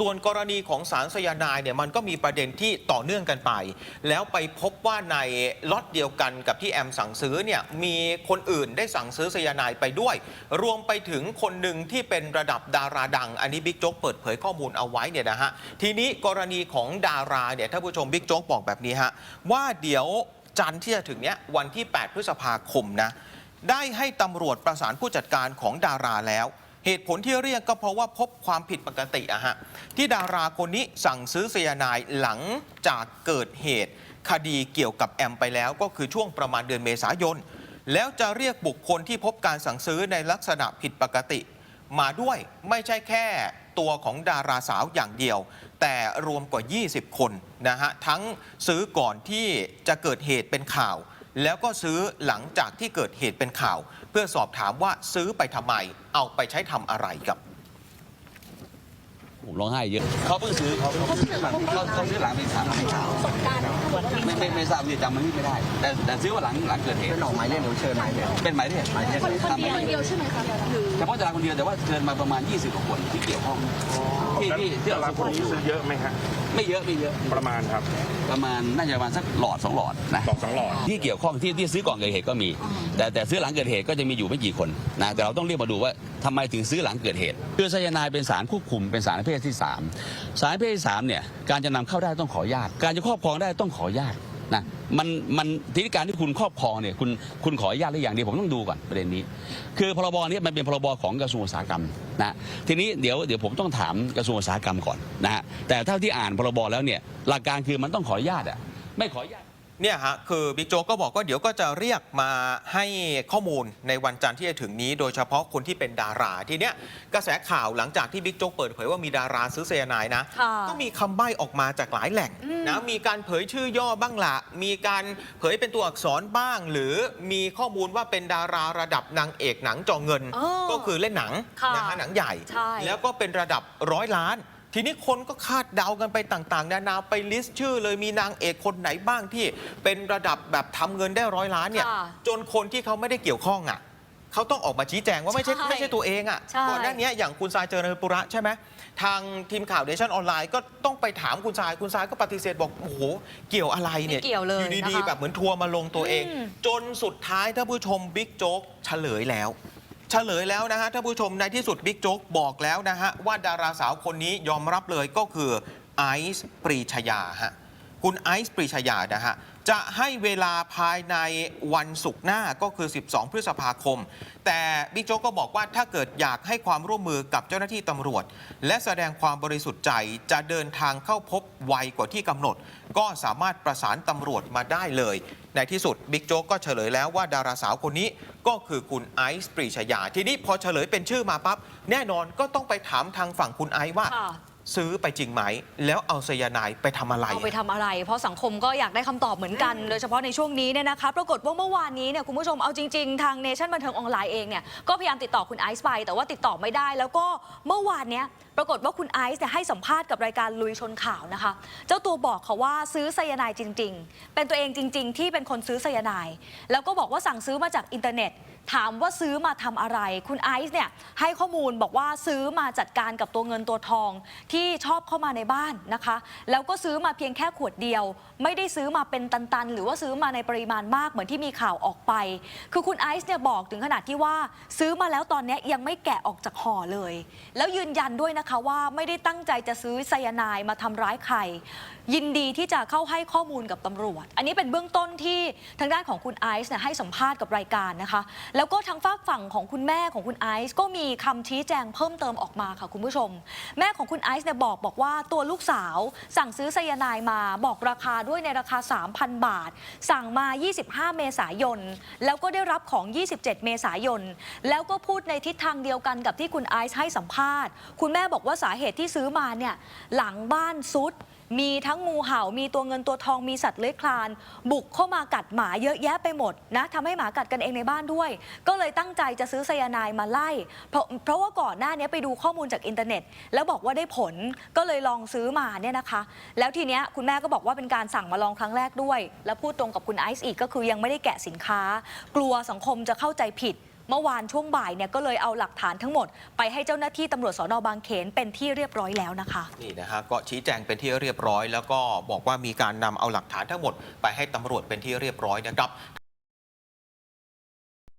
ส่วนกรณีของสารสยานายเนี่ยมันก็มีประเด็นที่ต่อเนื่องกันไป แล้วไปพบว่าในล็อตเดียวกันกับที่แอมสั่งซื้อเนี่ยมีคนอื่นได้สั่งซื้อสยานายไปด้วย รวมไปถึงคนหนึ่งที่เป็นระดับดาราดัง อันนี้บิ๊กโจ๊กเปิดเผยข้อมูลเอาไว้เนี่ยนะฮะทีนี้กรณีของดาราเนี่ยท่านผู้ชมบิ๊กโจ๊กบอกแบบนี้ฮะว่าเดี๋ยวจันทร์ที่จะถึงเนี้ยวันที่ 8 พฤษภาคมนะได้ให้ตำรวจประสานผู้จัดการของดาราแล้ว เหตุผลที่เรียกก็เพราะว่าพบความผิดปกติอะฮะที่ดาราคนนี้สั่งซื้อสายนายหลังจากเกิดเหตุ คดีเกี่ยวกับแอมไปแล้วก็คือช่วงประมาณเดือนเมษายน แล้วจะเรียกบุคคลที่พบการสั่งซื้อในลักษณะผิดปกติ มาด้วยไม่ใช่แค่ตัวของดาราสาวอย่างเดียว แต่รวมกว่า 20 คนนะฮะทั้งซื้อก่อนที่จะเกิดเหตุเป็นข่าว แล้วก็ซื้อหลังจากที่เกิดเหตุเป็นข่าว เพื่อสอบถามว่าซื้อไปทำไม เอาไปใช้ทำอะไรครับ ร้องไห้เยอะเขาเพิ่งซื้อเขาเขาซื้อหลังเขาเขาซื้อหลังเป็นข่าวไม่ไม่ไม่ทราบที่จำมันไม่ได้ แต่แต่ซื้อว่าหลังหลังเกิดเหตุเป็นออกหมายเรียกหรือเชิญหมายเรียกเป็นหมายเรียกหมายเรียกคนคนตามหเดีมายยวเรียกเดียวใช่ไหมคะหรือเฉพาะดาราคนเดียวแต่ว่าเชิญมาประมาณ 20กว่าคนที่เกี่ยวข้องที่ที่ที่ดาราเราคนนี้ซื้อเยอะไหมฮะไม่เยอะไม่เยอะประมาณครับ ประมาณน่าจะประมาณสักหลอดสองหลอดนะสองสองหลอดที่เกี่ยวข้องที่ที่ซื้อก่อนเกิดเหตุก็มี แต่แต่ซื้อหลังเกิดเหตุก็จะมีอยู่ไม่กี่คนนะแต่เราต้องเรียกมาดูว่าทำไมถึงซื้อหลังเกิดเหตุคือไซยาไนด์เป็นสารควบคุมเป็นสารประเภทที่ 3 สารประเภทที่3เนี่ยการจะนำเข้าได้ต้องขออนุญาต การจะครอบครองได้ต้องขออนุญาตนะมันมันทีนี้การที่คุณครอบครองเนี่ยคุณคุณขออนุญาตหรือยังเดียวผมต้องดูก่อนประเด็นนี้ คือพรบนี้มันเป็นพรบของกระทรวงอุตสาหกรรมนะทีนี้เดี๋ยวเดี๋ยวผมต้องถามกระทรวงอุตสาหกรรมก่อนนะฮะแต่เท่าที่อ่านพรบแล้วเนี่ยหลักการคือมันต้องขออนุญาตอะไม่ขออนุญาต เนี่ยฮะคือบิ๊กโจ๊กก็บอกว่าเดี๋ยวก็จะเรียกมาให้ข้อมูลในวันจันทร์ที่จะถึงนี้ โดยเฉพาะคนที่เป็นดาราทีเนี้ยกระแสข่าวหลังจากที่บิ๊กโจ๊กเปิดเผยว่ามีดาราซื้อเซยานายนะ ค่ะก็มีคำใบ้ออกมาจากหลายแหล่งนะมีการเผยชื่อย่อบ้างละมีการเผยเป็นตัวอักษรบ้าง หรือมีข้อมูลว่าเป็นดาราระดับนางเอกหนังจอเงิน เออก็คือเล่นหนังค่ะนะฮะหนังใหญ่ ใช่แล้วก็เป็นระดับร้อยล้าน ทีนี้คนก็คาดเดากันไปต่าง ๆ นานาไปลิสต์ชื่อเลยมีนางเอกคนไหนบ้างที่เป็นระดับแบบทำเงินได้ร้อยล้านเนี่ย ค่ะ จนคนที่เขาไม่ได้เกี่ยวข้องอะเขาต้องออกมาชี้แจงว่าไม่ใช่ใช่ไม่ใช่ตัวเองอะใช่ ก่อนหน้านี้อย่างคุณทรายเจริญปุระใช่ไหมทางทีมข่าวเดชั่นออนไลน์ก็ต้องไปถามคุณทรายคุณทรายก็ปฏิเสธบอกโอ้โหเกี่ยวอะไรเนี่ยไม่เกี่ยวเลยอยู่ดีนะคะ ๆแบบเหมือนทัวร์มาลงตัวเองอืมจนสุดท้ายท่านผู้ชมบิ๊กโจ๊กเฉลยแล้ว เฉลยแล้วนะฮะท่านผู้ชมในที่สุดบิ๊กโจ๊กบอกแล้วนะฮะ ว่าดาราสาวคนนี้ยอมรับเลยก็คือไอซ์ปรีชยาฮะคุณไอซ์ปรีชยานะฮะ จะให้เวลาภายในวันศุกร์หน้าก็คือ 12 พฤษภาคม แต่บิ๊กโจ๊กก็บอกว่าถ้าเกิดอยากให้ความร่วมมือกับเจ้าหน้าที่ตำรวจ และแสดงความบริสุทธิ์ใจจะเดินทางเข้าพบไวกว่าที่กำหนด ก็สามารถประสานตำรวจมาได้เลย ในที่สุดบิ๊กโจ๊กก็เฉลยแล้วว่าดาราสาวคนนี้ ก็คือคุณไอซ์ปรีชยา ทีนี้พอเฉลยเป็นชื่อมาปั๊บแน่นอนก็ต้องไปถามทางฝั่งคุณไอซ์ว่า ค่ะ ซื้อไปจริงไหม แล้วเอาไซยาไนด์ไปทำอะไร เอาไปทำอะไร เพราะสังคมก็อยากได้คำตอบเหมือนกัน โดยเฉพาะในช่วงนี้เนี่ยนะคะ ปรากฏว่าเมื่อวานนี้เนี่ยคุณผู้ชมเอาจริง ๆ ทางเนชั่นบันเทิงออนไลน์เองเนี่ยก็พยายามติดต่อคุณไอซ์ไป แต่ว่าติดต่อไม่ได้ แล้วก็เมื่อวานเนี้ยปรากฏว่าคุณไอซ์เนี่ยให้สัมภาษณ์กับรายการลุยชนข่าวนะคะ เจ้าตัวบอกเขาว่าซื้อไซยาไนด์จริง ๆ เป็นตัวเองจริง ๆ ที่เป็นคนซื้อไซยาไนด์แล้วก็บอกว่าสั่งซื้อมาจากอินเทอร์เน็ต ถามว่าซื้อมาทำอะไร คุณไอซ์เนี่ยให้ข้อมูลบอกว่าซื้อมาจัดการกับตัวเงินตัวทอง ที่ชอบเข้ามาในบ้านนะคะ แล้วก็ซื้อมาเพียงแค่ขวดเดียว ไม่ได้ซื้อมาเป็นตันๆ หรือว่าซื้อมาในปริมาณมากเหมือนที่มีข่าวออกไป คือคุณไอซ์เนี่ยบอกถึงขนาดที่ว่า ซื้อมาแล้วตอนเนี้ยยังไม่แกะออกจากห่อเลย แล้วยืนยันด้วยนะคะว่าไม่ได้ตั้งใจจะซื้อไซยาไนด์มาทำร้ายใคร ยินดีที่จะเข้าให้ข้อมูลกับตำรวจ อันนี้เป็นเบื้องต้นที่ทางด้านของคุณไอซ์เนี่ยให้สัมภาษณ์กับรายการนะคะแล้วก็ทางฝากฝั่งของคุณแม่ของคุณไอซ์ก็มีคำชี้แจงเพิ่มเติมออกมาค่ะคุณผู้ชม แม่ของคุณไอซ์เนี่ยบอกบอกว่าตัวลูกสาว สั่งซื้อไซยาไนมาบอกราคาด้วยในราคา 3,000 บาท สั่งมา 25 เมษายน แล้วก็ได้รับของ 27 เมษายน แล้วก็พูดในทิศทางเดียวกันกับที่คุณไอซ์ให้สัมภาษณ์ คุณแม่บอกว่าสาเหตุที่ซื้อมาเนี่ยหลังบ้านซุดมีทั้งงูเห่ามีตัวเงินตัวทองมีสัตว์เลื้อยคลาน บุกเข้ามากัดหมาเยอะแยะไปหมดนะทำให้หมากัดกันเองในบ้านด้วย ก็เลยตั้งใจจะซื้อไซยาไนด์มาไล่ เพราะเพราะว่าก่อนหน้านี้ไปดูข้อมูลจากอินเทอร์เน็ต แล้วบอกว่าได้ผลก็เลยลองซื้อมาเนี่ยนะคะ แล้วทีเนี้ยคุณแม่ก็บอกว่าเป็นการสั่งมาลองครั้งแรกด้วย แล้วพูดตรงกับคุณไอซ์อีกก็คือยังไม่ได้แกะสินค้า กลัวสังคมจะเข้าใจผิด เมื่อวานช่วงบ่ายเนี่ยก็เลยเอาหลักฐานทั้งหมด ไปให้เจ้าหน้าที่ตำรวจสอนอบางเขนเป็นที่เรียบร้อยแล้วนะคะ นี่นะฮะก็ชี้แจงเป็นที่เรียบร้อย แล้วก็บอกว่ามีการนำเอาหลักฐานทั้งหมด ไปให้ตำรวจเป็นที่เรียบร้อยนะครับ